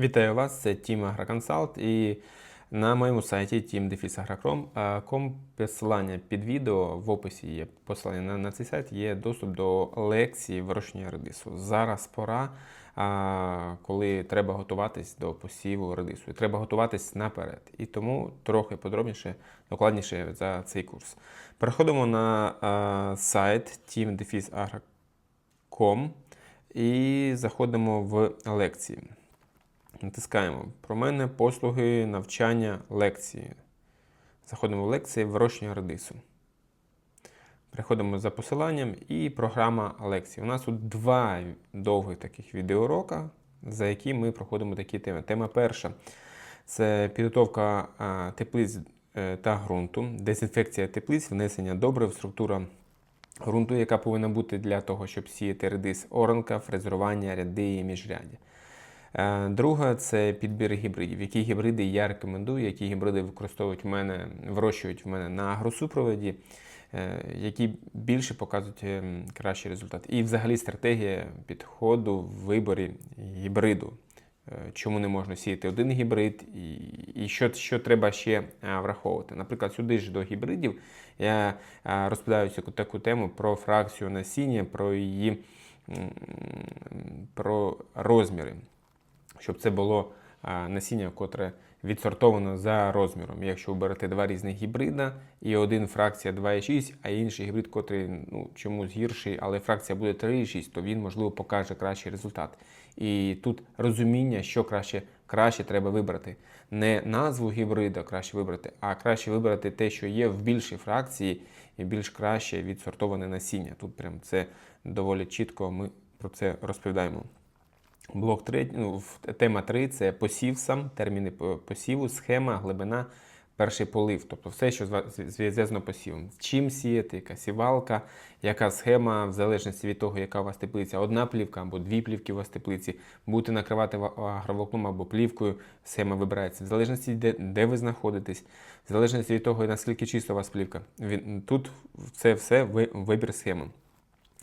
Вітаю вас, це Team AgroConsult і на моєму сайті team.agro.com посилання під відео в описі є посилання на, на цей сайт, є доступ до лекції вирощення редису. Зараз пора, а, коли треба готуватись до посіву редису. І треба готуватись наперед. І тому трохи подробніше, докладніше за цей курс. Переходимо на а, сайт team.agro.com і заходимо в лекції. Натискаємо про мене послуги навчання лекції. Заходимо в лекції вирощення редису. Переходимо за посиланням і програма лекцій. У нас тут два довгих таких відеоурока, за які ми проходимо такі теми. Тема перша це підготовка теплиць е, та ґрунту, дезінфекція теплиць, внесення добрив, структура ґрунту, яка повинна бути для того, щоб сіяти редис, оранка, фрезерування, ряди і міжряддя. Е, Друга це підбір гібридів. Які гібриди я рекомендую, які гібриди використовують в мене, вирощують в мене на агросупроводі, е, які більше показують ем, кращий результат. І взагалі стратегія підходу в виборі гібриду. Е, Чому не можна сіяти один гібрид, і, і що, що треба ще враховувати. Наприклад, сюди ж до гібридів я розповідаю таку тему про фракцію насіння, про її про розміри щоб це було насіння, котре відсортовано за розміром. Якщо ви берете два різних гібрида, і один фракція 2,6, а інший гібрид, котрий ну, чомусь гірший, але фракція буде 3,6, то він, можливо, покаже кращий результат. І тут розуміння, що краще, краще треба вибрати. Не назву гібрида краще вибрати, а краще вибрати те, що є в більшій фракції, і більш краще відсортоване насіння. Тут прям це доволі чітко ми про це розповідаємо. Блок 3, ну, тема 3 це посів сам, терміни посіву, схема, глибина, перший полив. Тобто все, що зв'язано посівом. Чим сіяти, яка сівалка, яка схема, в залежності від того, яка у вас теплиця, одна плівка або дві плівки у вас теплиці. Будете накривати ва- агроволокном або плівкою, схема вибирається. В залежності, де, де ви знаходитесь, в залежності від того, наскільки чисто у вас плівка. Тут це все вибір схеми.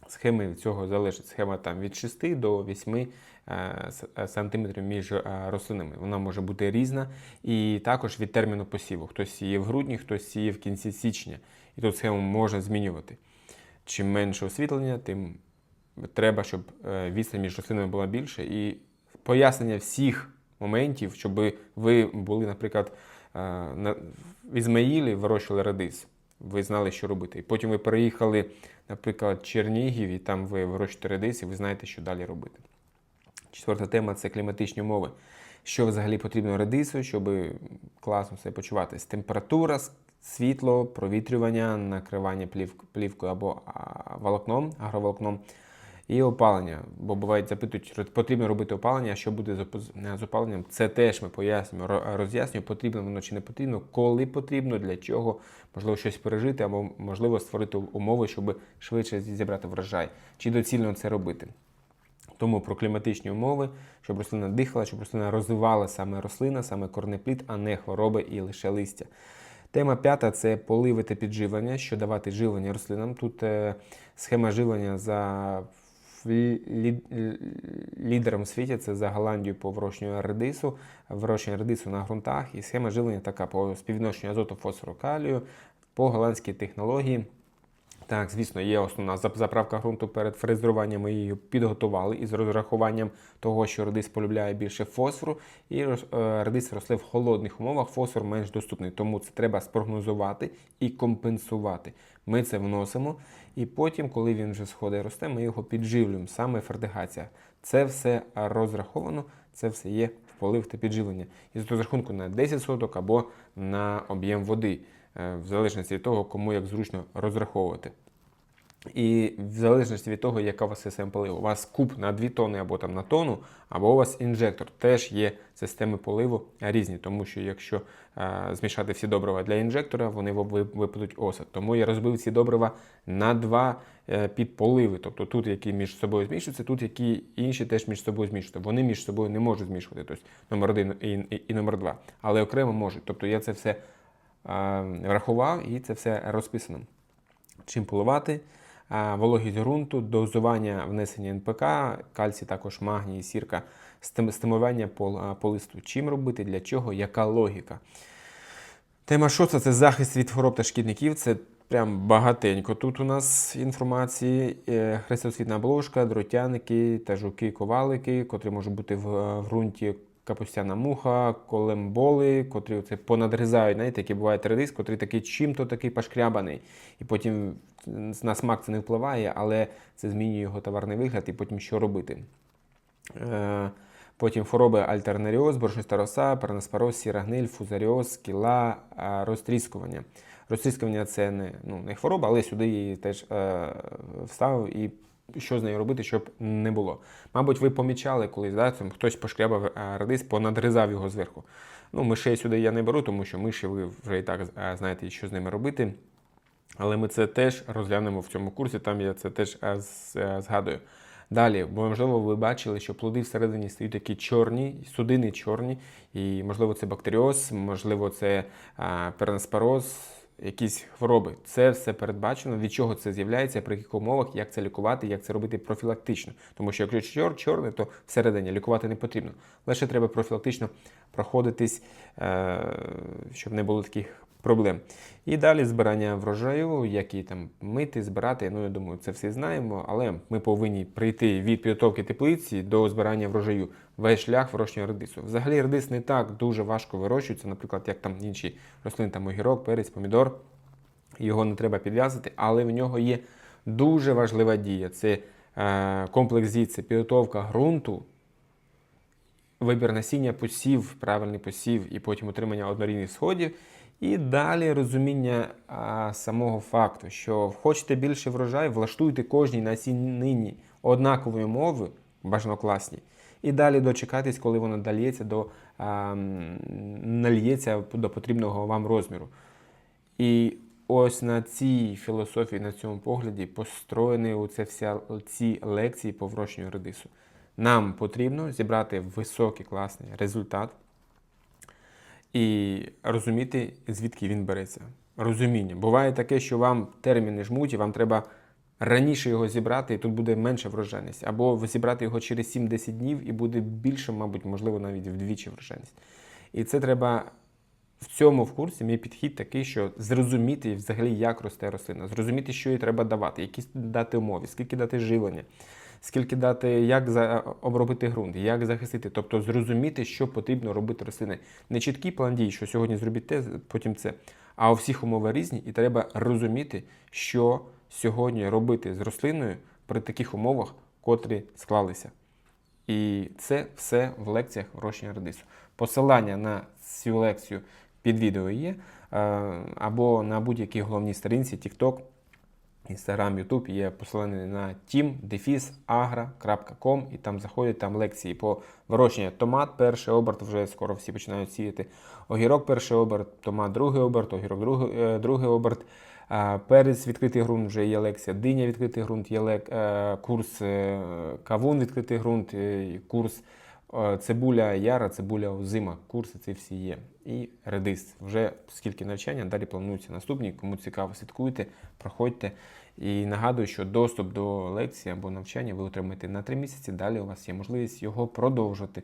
Схеми цього залежить. Схема там від 6 до 8 е, е, сантиметрів між е, рослинами. Вона може бути різна. І також від терміну посіву. Хтось сіє в грудні, хтось сіє в кінці січня. І тут схему можна змінювати. Чим менше освітлення, тим треба, щоб відстань між рослинами була більше. І пояснення всіх моментів, щоб ви були, наприклад, на, в Ізмаїлі вирощували редис. Ви знали, що робити. І потім ви переїхали, наприклад, Чернігів, і там ви вирощуєте редис, і ви знаєте, що далі робити. Четверта тема це кліматичні умови. Що взагалі потрібно редису, щоб класно себе почуватись? Температура, світло, провітрювання, накривання плівкою або волокном, агроволокном. І опалення, бо бувають запитують, потрібно робити опалення, а що буде з з опаленням. Це теж ми пояснюємо, роз'яснюємо, потрібно воно чи не потрібно, коли потрібно, для чого, можливо, щось пережити, або можливо створити умови, щоб швидше зібрати врожай. Чи доцільно це робити? Тому про кліматичні умови, щоб рослина дихала, щоб рослина розвивала саме рослина, саме корнеплід, а не хвороби і лише листя. Тема п'ята це поливи та підживлення, що давати живлення рослинам. Тут е, схема живлення за лі- лідером у світі, це за Голландію по вирощенню редису, вирощення редису на ґрунтах. І схема живлення така по співвідношенню азоту, фосфору, калію, по голландській технології. Так, звісно, є основна заправка ґрунту перед фрезеруванням. Ми її підготували із розрахуванням того, що редис полюбляє більше фосфору, і роз- е, росли в холодних умовах, фосфор менш доступний. Тому це треба спрогнозувати і компенсувати. Ми це вносимо, і потім, коли він вже сходить росте, ми його підживлюємо, саме фертигація. Це все розраховано, це все є в полив та підживлення. І з розрахунку на 10 соток або на об'єм води, в залежності від того, кому як зручно розраховувати. І в залежності від того, яка у вас система поливу. У вас куб на 2 тони або там на тонну, або у вас інжектор. Теж є системи поливу різні, тому що якщо е, змішати всі добрива для інжектора, вони ви- ви- випадуть осад. Тому я розбив ці добрива на два е, підполиви. Тобто тут, які між собою змішуються, тут які інші теж між собою змішуються. Вони між собою не можуть змішувати. Тобто номер один і, і, і номер два. Але окремо можуть. Тобто я це все е, врахував і це все розписано чим поливати, вологість ґрунту, дозування внесення НПК, кальцій, також магній, сірка, стим- стимулювання по, листу. Чим робити, для чого, яка логіка. Тема шоста це захист від хвороб та шкідників. Це прям багатенько. Тут у нас інформації, Е, хрестосвітна обложка, дротяники та жуки-ковалики, котрі можуть бути е, в ґрунті капустяна муха, колемболи, котрі це понадрізають, знаєте, які бувають редис, котрий такий чим-то такий пошкрябаний. І потім на смак це не впливає, але це змінює його товарний вигляд, і потім що робити. Е, Потім хвороби альтернаріоз, боршиста роса, перноспороз, сіра фузаріоз, кіла, розтріскування. Розтріскування це не, ну, не хвороба, але сюди її теж е, вставив і що з нею робити, щоб не було. Мабуть, ви помічали колись, да, там хтось пошкрябав е, радис, понадрізав його зверху. Ну, мишей сюди я не беру, тому що миші ви вже і так е, знаєте, що з ними робити. Але ми це теж розглянемо в цьому курсі, там я це теж е, згадую. Далі, бо можливо, ви бачили, що плоди всередині стають такі чорні, судини чорні, і можливо це бактеріоз, можливо, це а, перноспороз, якісь хвороби. Це все передбачено. Від чого це з'являється, при яких умовах, як це лікувати, як це робити профілактично. Тому що якщо чор, чорне, то всередині лікувати не потрібно. Лише треба профілактично проходитись, е, щоб не було таких проблем. І далі збирання врожаю, які там мити, збирати. Ну, я думаю, це всі знаємо, але ми повинні прийти від підготовки теплиці до збирання врожаю весь шлях вирощування редису. Взагалі редис не так дуже важко вирощується, наприклад, як там інші рослини, там огірок, перець, помідор. Його не треба підв'язати, але в нього є дуже важлива дія. Це е, комплекс дій, це підготовка ґрунту, вибір насіння, посів, правильний посів і потім отримання однорідних сходів. І далі розуміння а, самого факту, що хочете більше врожай, влаштуйте кожній насіннині однакові умови, бажано класні. І далі дочекатись, коли воно дальється до, а, нальється до потрібного вам розміру. І ось на цій філософії, на цьому погляді построєні оце вся ці лекції по вирощенню редису. Нам потрібно зібрати високий класний результат і розуміти, звідки він береться. Розуміння. Буває таке, що вам терміни жмуть, і вам треба раніше його зібрати, і тут буде менша врожайність. Або зібрати його через 7-10 днів, і буде більше, мабуть, можливо, навіть вдвічі врожайність. І це треба в цьому в курсі мій підхід такий, що зрозуміти взагалі, як росте рослина, зрозуміти, що їй треба давати, які дати умови, скільки дати живлення, скільки дати, як обробити ґрунт, як захистити. Тобто зрозуміти, що потрібно робити рослини. Не чіткий план дій, що сьогодні зробіть те, потім це. А у всіх умови різні, і треба розуміти, що сьогодні робити з рослиною при таких умовах, котрі склалися. І це все в лекціях вирощення редису. Посилання на цю лекцію під відео є, е, або на будь-якій головній сторінці TikTok, Instagram, YouTube є посилання на team-agra.com і там заходять там лекції по вирощенню томат, перший оберт, вже скоро всі починають сіяти. Огірок перший оберт, томат другий оберт, огірок другий, е, другий оберт. Перець відкритий ґрунт вже є лекція, диня відкритий ґрунт, є лек, е, курс е, кавун відкритий ґрунт, е, курс е, цибуля яра, цибуля озима. Курси ці всі є. І редис. Вже скільки навчання, далі плануються наступні. Кому цікаво, слідкуйте, проходьте. І нагадую, що доступ до лекції або навчання ви отримаєте на 3 місяці. Далі у вас є можливість його продовжити.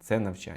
Це навчання.